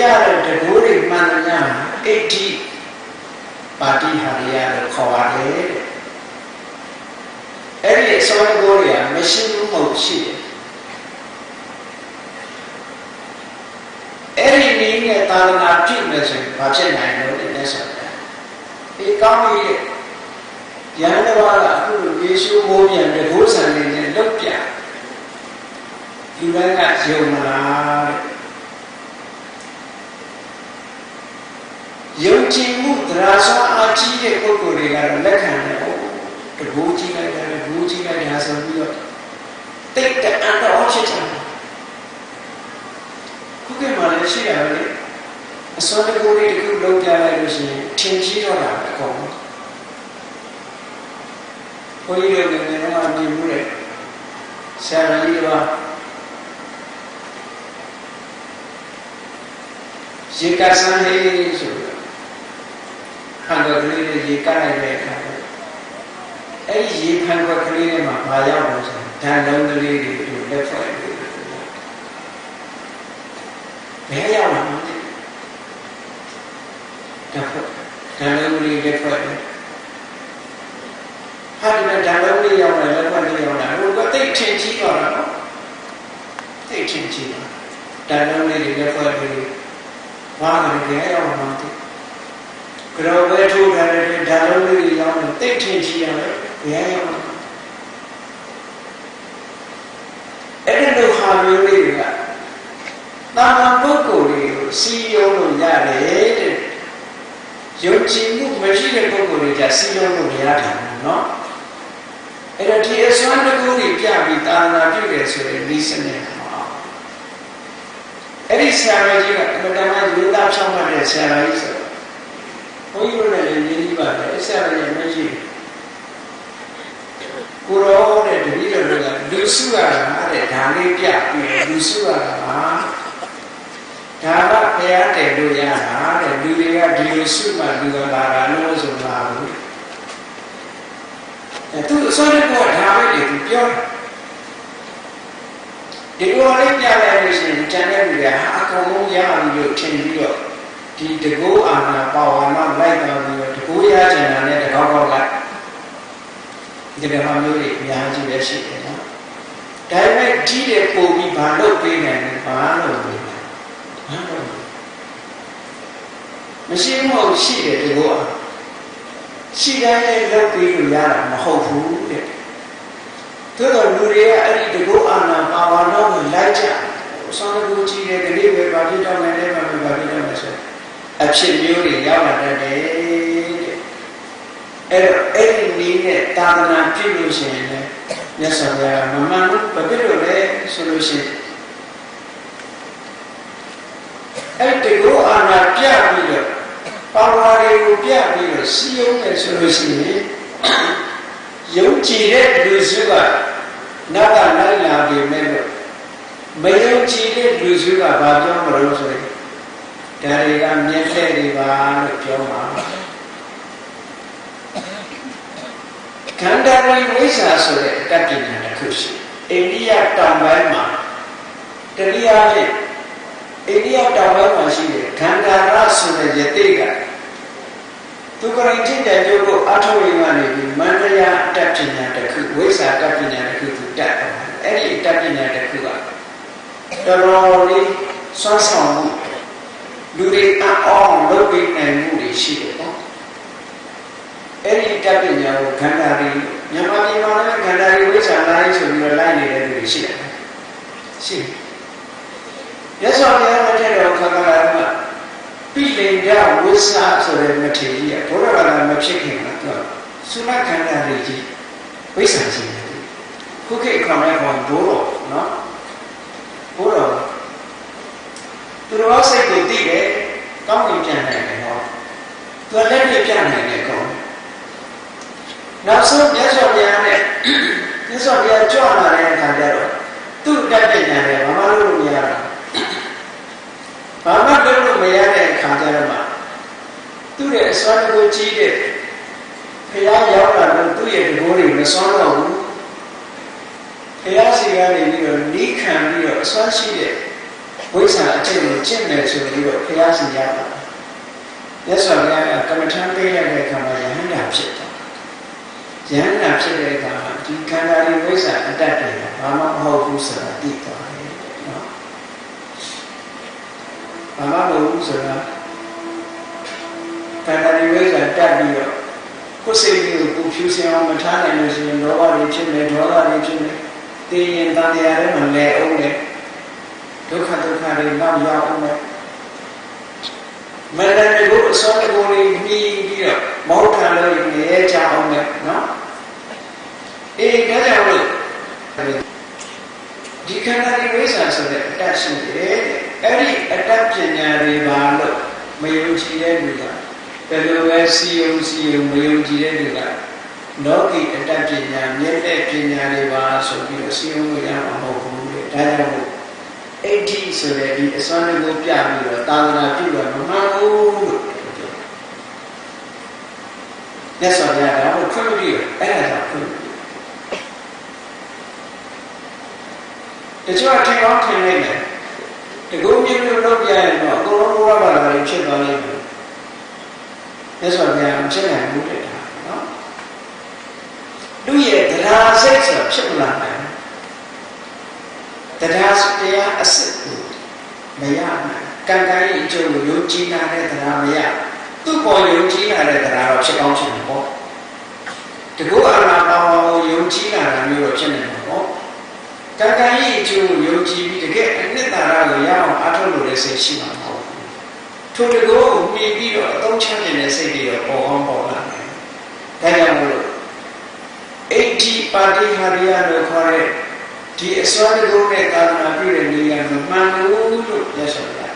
ပြတဲ့တကူတွေမှန်တယ်များအဋ္ဌိပါတိဟာရယလို့ခေါ်ပါတယ်တဲ့အဲ့ဒီအစွမ်းတကူတွေကမရှိဘူးမဟုတ်ရှိတယ်အဲ့ဒီနည်းနဲ့သာသနာပြုမယ်ဆိုရင်ဘာဖြစ်နိုင်လို့လဲလဲဆိုတာဒီကောင်းကြီးရဟန်းတော်ကအခုလိုယေရှုမိုးပြန်တကူဆံနေနဲ့လုတ်ပြဒီဘက်ကယုံမလားတဲ့ ယုံကြည်မှုတရားစွာအားကြီးတဲ့ပုဂ္ဂိုလ်တွေကတော့လက်ခံတယ်ဟုတ်တကူကြီးလိုက်တယ်တကူကြီးလိုက်တာဆိုပြီးတော့တိတ်တအံ့တော်ဖြစ်တယ်ခုကမှလည်းရှိရတယ်လေအစွမ်းတကူလေးတခုလုံးပြလိုက်လို့ရှိရင်ထင်ကြီးတော့တာအကုန်ဘုန်းကြီးတို့လည်းငယ်ငယ်မှမြင်မှုလေဆရာကြီးကရေကဆန်းလေးဆိုတော့ ခန္ဓာကလေးတွေရေကလိုက်တဲ့အခါအဲ့ဒီရေခံွက်ကလေးတွေမှာဘာရောက်လို့ဆိုဓာတ်လုံးကလေးတွေတို့လက်ဖွဲ့တွေဘယ်ရောက်လာမလဲဓာတ်ဖွဲ့ဓာတ်လုံးကလေးလက်ဖွဲ့တွေဟာဒီမှာဓာတ်လုံးလေးရောက်လာလက်ဖွဲ့လေးရောက်လာဟိုကတိတ်ထင်ကြီးသွားတာနော်တိတ်ထင်ကြီးသွားဓာတ်လုံးလေးလက်ဖွဲ့တွေဘာလို့လဲရောက်လာမလဲ ကြောပဲထိုးထားတဲ့ဓာတ်လုံးလေးရောက်နေတိတ်ထင်ကြီးရတယ်ဘယ်ရောက်လာအဲ့ဒီလိုဟာမျိုးလေးတွေကတာမန်ပုဂ္ဂိုလ်တွေကိုစီယုံလို့ရတယ်တဲ့ယုံကြည်မှုမရှိတဲ့ပုဂ္ဂိုလ်တွေကစီယုံလို့မရတယ်နော်အဲ့တော့ဒီအစွမ်းတကူတွေပြပြီးတာနာပြုတယ်ဆိုရင်ဒီစနစ်မှာအဲ့ဒီဆရာကြီးကအမှန်တမ်းယူသားချောင်းမှတဲ့ဆရာကြီးဆိုဘု န်းကြီးတို့လည်းရင်းနှီးပါတယ်ဆရာကြီးမရှိကိုရောတဲ့တပည့်တော်တွေကလူစုရတာတဲ့ဒါလေးပြပြီးလူစုရတာဒါကဘုရားတည်လို့ရတာတဲ့လူတွေကဒီလိုစုမှလူကလာတာလို့ဆိုလာဘူးအဲသူအစောတည်းကဒါပဲလေသူပြောဒီလိုလေးပြလိုက်လို့ရှိရင်ကျန်တဲ့လူတွေဟာအကုန်လုံးရပြီလို့ထင်ပြီးတော့ ဒီတကူအာနာပါဝါနာလိုက်တော်ပြီးတော့တကူရချင်တာနဲ့တကောက်ကောက်ကဒီလိုမှမျိုးတွေအများကြီးပဲရှိတယ်နော်ဒါပေမဲ့ဒီတဲ့ပုံပြီးဘာလုပ်ပေးနိုင်လဲဘာလုပ်ပေးနိုင်ဘာလုပ်မရှိမဟုတ်ရှိတယ်တကူအာရှိတိုင်းလည်းလုပ်ပေးလို့ရတာမဟုတ်ဘူးတဲ့သို့တော်လူတွေကအဲ့ဒီတကူအာနာပါဝါနာကိုလိုက်ကြဆောင်းကူကြည့်တဲ့ကလေးပဲဘာဖြစ်တော့လဲလဲဘာဖြစ်တော့လဲဆို အဖြစ်မျိုးတွေရောက်လာတတ်တယ်တဲ့အဲ့တော့အဲ့ဒီနည်းနဲ့သာသနာပြုလို့ရှိရင်လည်းမြတ်စွာဘုရားမမှန်ဘူးဘာဖြစ်လို့လဲဆိုလို့ရှိရင်အဲ့ဒီကိုအာနာပြပြီးတော့ပါဝါတွေကိုပြပြီးတော့စီယုံတယ်ဆိုလို့ရှိရင်ယုံကြည်တဲ့လူစုကနတ်ကလိုက်လာပြီမဲ့လို့မယုံကြည်တဲ့လူစုကဘာပြောမလို့ဆိုရင် ဒါတွေကမြက်တဲ့တွေပါလို့ပြောမှာခန္ဓာဝင်ဝိဇ္ဇာဆိုတဲ့တတ္တိညာတစ်ခုရှိအိန္ဒိယတောင်ပိုင်းမှာတတိယလေးအိန္ဒိယတောင်ပိုင်းမှာရှိတဲ့ခန္ဓာရဆိုတဲ့ယတိကသူကရင်ချင်းတဲ့ကျုပ်ကိုအထောက်ရင်ကနေပြီးမန္တရာတတ္တိညာတစ်ခုဝိဇ္ဇာတတ္တိညာတစ်ခုသူတတ်တယ်အဲ့ဒီတတ္တိညာတစ်ခုကတော်တော်လေးစွမ်းဆောင်မှု လူတွေအောင်လုပ်ပေးနိုင်မှုတွေရှိတယ်ပေါ့အဲ့ဒီတပညာကိုခန္ဓာတွေမြန်မာပြည်မှာလည်းခန္ဓာတွေဝိချာလိုက်ဆိုပြီးတော့လိုက်နေတဲ့လူတွေရှိတယ်ရှိတယ်ရသော်ဘုရားမထက်တော်ခန္ဓာကပိလိန်ဒဝိစာဆိုတဲ့မထေရကြီးကဘုရားဘာသာမဖြစ်ခင်ကသူသုလခန္ဓာတွေကြီးဝိစာရှိတယ်ခုခေတ်ခေါ်တဲ့ခေါ်ဘိုးတော်နော်ဘိုးတော် သူတော်စိတ်ကိုသိတယ်ကောင်းကင်ပြန်နိုင်တယ်ဟောသူလက်ပြပြန်နိုင်တယ်ကောင်းနောက်ဆုံးမြတ်စွာဘုရားနဲ့မြတ်စွာဘုရားကြွလာတဲ့အခါကျတော့သူ့တက်တဲ့ဉာဏ်နဲ့ဘာမှလုပ်လို့မရဘူးဘာမှလုပ်လို့မရတဲ့အခါကျတော့မှသူ့ရဲ့အစွမ်းကိုကြီးတဲ့ဘုရားရောက်လာတော့သူ့ရဲ့တကိုးတွေမစွမ်းတော့ဘူးဘုရားစီကနေပြီးတော့နီးခံပြီးတော့အစွမ်းရှိတဲ့ ဝိဇ္ဇာအကျင့်ကိုကျင့်မယ်ဆိုပြီးတော့ဘုရားရှင်ရတာမြတ်စွာဘုရားကကမ္မထမ်းပေးလိုက်တဲ့အခါမှာယဟန္တာဖြစ်တယ်ယဟန္တာဖြစ်တဲ့အခါမှာဒီခန္ဓာရဲ့ဝိဇ္ဇာအတ္တတွေဘာမှမဟုတ်ဘူးဆိုတာသိသွားတယ်နော်ဘာမှမဟုတ်ဘူးဆိုတာခန္ဓာရဲ့ဝိဇ္ဇာတက်ပြီးတော့ကိုယ်စိတ်ကိုပူဖြူစင်အောင်မထားနိုင်လို့ရှိရင်လောဘတွေဖြစ်နေဒေါသတွေဖြစ်နေသိရင်တန်တရားတွေမလဲအောင်လေ ဒုက္ခဒုက္ခတွေနောက်ရောက်အောင်လေမန္တန်ကိုအစောကိုတွေပြီးပြီးတော့မောထလို့ရဲကြအောင်လေနော်အေးဒါကြောင့်လို့ဒီခန္ဓာဒီဝိဇ္ဇာဆိုတဲ့အတ္တရှိတယ်အဲ့ဒီအတ္တပညာတွေပါလို့မယုံကြည်တဲ့လူကဘယ်လိုပဲစီယုံစီယုံမယုံကြည်တဲ့လူကလောကီအတ္တပညာမြင့်တဲ့ပညာတွေပါဆိုပြီးတော့စီယုံလို့ရမှာမဟုတ်ဘူးလေဒါကြောင့်မို့အဋ္ဌိ ဆိုတဲ့ဒီအစွမ်းကိုပြပြီးတော့သာသနာပြုတာမမှန်ဘူးလို့ပြောမြတ်စွာဘုရားကဟိုခွင့်မပြုအဲ့ဒါကြောင့်ခွင့်မပြုတချို့အထင်ကောင်းထင်နေတယ်တကူမျိုးမျိုးလုပ်ပြရင်တော့အကုန်လုံးဘောရပါလာတယ်ဖြစ်သွားလိမ့်မယ်မြတ်စွာဘုရားမဖြစ်နိုင်ဘူးတဲ့နော်သူရဲ့တရားစိတ်ဆိုဖြစ်မလာနိုင်တရားတရားအစစ်ကို မရနိုင်ကံကံရဲ့အကျိုးကိုယုံကြည်နာတဲ့တရားမရသူ့ပေါ်ယုံကြည်နာတဲ့တရားတော့ဖြစ်ကောင်းဖြစ်မှာပေါ့တကူအလားပေါင်းကိုယုံကြည်နာတာမျိုးတော့ဖြစ်နေမှာပေါ့ကံကံရဲ့အကျိုးကိုယုံကြည်ပြီးတကယ်အနှစ်သာရကိုရအောင်အားထုတ်လို့လည်းစိတ်ရှိမှာမဟုတ်ဘူးထိုတကူကိုမြင်ပြီးတော့အသုံးချနေတဲ့စိတ်တွေတော့ပေါ်အောင်ပေါ်လာတယ်ဒါကြောင့်မို့လို့အဋ္ဌိပါတိဟာရိယလို့ခေါ်တဲ့ ဒီအစွမ်းတကူနဲ့သာသနာပြုတဲ့နေရာမှာမှန်လို့လို့ရရှိတယ်